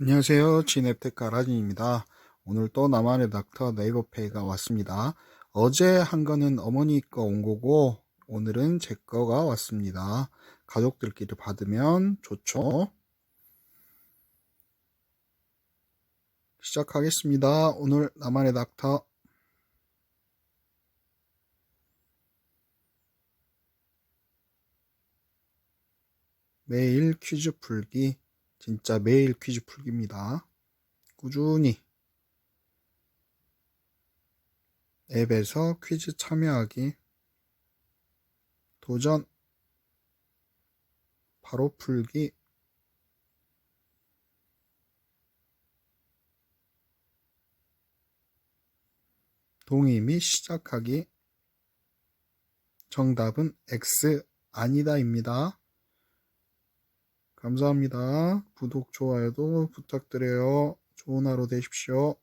안녕하세요. 진앱테크 아라진입니다. 오늘 또 나만의 닥터 네이버페이가 왔습니다. 어제 한 거는 어머니 거 온 거고 오늘은 제 거가 왔습니다. 가족들끼리 받으면 좋죠. 시작하겠습니다. 오늘 나만의 닥터 매일 퀴즈 풀기 진짜 매일 퀴즈 풀기입니다. 꾸준히. 앱에서 퀴즈 참여하기. 도전. 바로 풀기. 동의 및 시작하기. 정답은 X 아니다입니다. 감사합니다. 구독, 좋아요도 부탁드려요. 좋은 하루 되십시오.